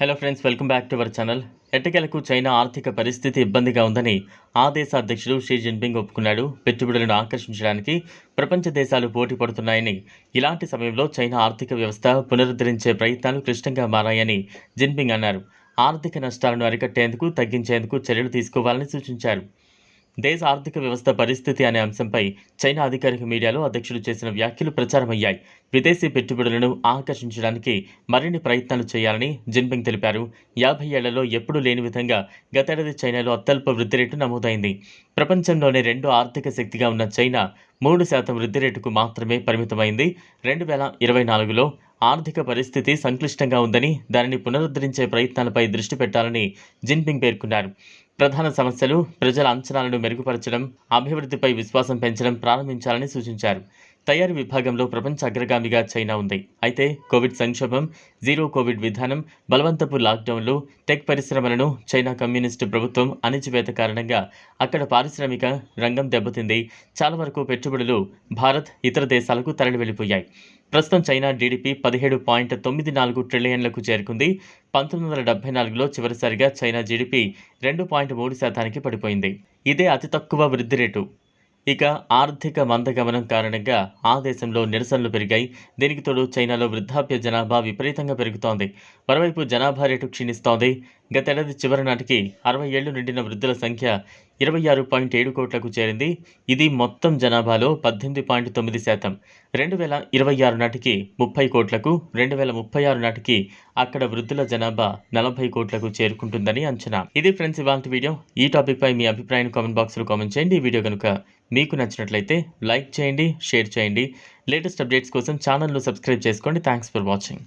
Hello friends welcome back to our channel ఎట్టకేలకు China ఆర్థిక పరిస్థితి ఇబ్బందిగా ఉందని ఆ దేశ అధ్యక్షుడు షీ జిన్పింగ్ ఒప్పుకున్నాడు. పెట్టుబడులను ఆకర్షించడానికి ప్రపంచ దేశాలు పోటీ పడుతున్నాయని ఇలాంటి సమయంలో చైనా ఆర్థిక వ్యవస్థ పునరుద్ధరించే ప్రయత్నాలు క్లిష్టంగా మారాయని జిన్పింగ్ అన్నారు. ఆర్థిక నష్టాలను అరికట్టేందుకు తగ్గించేందుకు చర్యలు తీసుకోవాలని సూచించారు. దేశ ఆర్థిక వ్యవస్థ పరిస్థితి అనే అంశంపై చైనా అధికారిక మీడియాలో అధ్యక్షుడు చేసిన వ్యాఖ్యలు ప్రచారమయ్యాయి. విదేశీ పెట్టుబడులను ఆకర్షించడానికి మరిన్ని ప్రయత్నాలు చేయాలని జిన్పింగ్ తెలిపారు. యాభై ఏళ్ళలో ఎప్పుడూ లేని విధంగా గతేడాది చైనాలో అత్యల్ప వృద్ధి రేటు నమోదైంది. ప్రపంచంలోనే రెండో ఆర్థిక శక్తిగా ఉన్న చైనా మూడు శాతం వృద్ధి రేటుకు మాత్రమే పరిమితమైంది. రెండు వేల ఇరవై నాలుగులో ఆర్థిక పరిస్థితి సంక్లిష్టంగా ఉందని దానిని పునరుద్ధరించే ప్రయత్నాలపై దృష్టి పెట్టాలని జిన్పింగ్ పేర్కొన్నారు. ప్రధాన సమస్యలు ప్రజల అంచనాలను మెరుగుపరచడం అభివృద్ధిపై విశ్వాసం పెంచడం ప్రారంభించాలని సూచించారు. తయారీ విభాగంలో ప్రపంచ అగ్రగామిగా చైనా ఉంది. అయితే కోవిడ్ సంక్షోభం జీరో కోవిడ్ విధానం బలవంతపు లాక్డౌన్లు టెక్ పరిశ్రమలను చైనా కమ్యూనిస్టు ప్రభుత్వం అణిచివేత కారణంగా అక్కడ పారిశ్రామిక రంగం దెబ్బతింది. చాలా వరకు పెట్టుబడులు భారత్ ఇతర దేశాలకు తరలి వెళ్ళిపోయాయి. ప్రస్తుతం చైనా జీడిపి పదిహేడు పాయింట్ తొమ్మిది నాలుగు ట్రిలియన్లకు చేరుకుంది. పంతొమ్మిది వందల డెబ్బై నాలుగులో చివరిసారిగా చైనా జీడిపి రెండు పాయింట్ మూడు శాతానికి పడిపోయింది. ఇదే అతి తక్కువ వృద్ధి రేటు. ఇక ఆర్థిక మందగమనం కారణంగా ఆ దేశంలో నిరసనలు పెరిగాయి. దీనికి తోడు చైనాలో వృద్ధాప్య జనాభా విపరీతంగా పెరుగుతోంది. మరోవైపు జనాభా రేటు క్షీణిస్తోంది. గతేడాది చివరి నాటికి అరవై ఏళ్ళు నిండిన వృద్ధుల సంఖ్య ఇరవై ఆరు పాయింట్ ఏడు కోట్లకు చేరింది. ఇది మొత్తం జనాభాలో పద్దెనిమిది పాయింట్ తొమ్మిది శాతం. రెండు వేల ఇరవై ఆరు నాటికి ముప్పై కోట్లకు రెండు వేల ముప్పై ఆరు నాటికి అక్కడ వృద్ధుల జనాభా నలభై కోట్లకు చేరుకుంటుందని అంచనా. ఇది ఫ్రెండ్స్ ఇవాళ వీడియో. ఈ టాపిక్పై మీ అభిప్రాయాన్ని కామెంట్ బాక్స్లో కామెంట్ చేయండి. ఈ వీడియో కనుక మీకు నచ్చినట్లయితే లైక్ చేయండి షేర్ చేయండి. లేటెస్ట్ అప్డేట్స్ కోసం ఛానల్ను సబ్స్క్రైబ్ చేసుకోండి. Thanks for watching.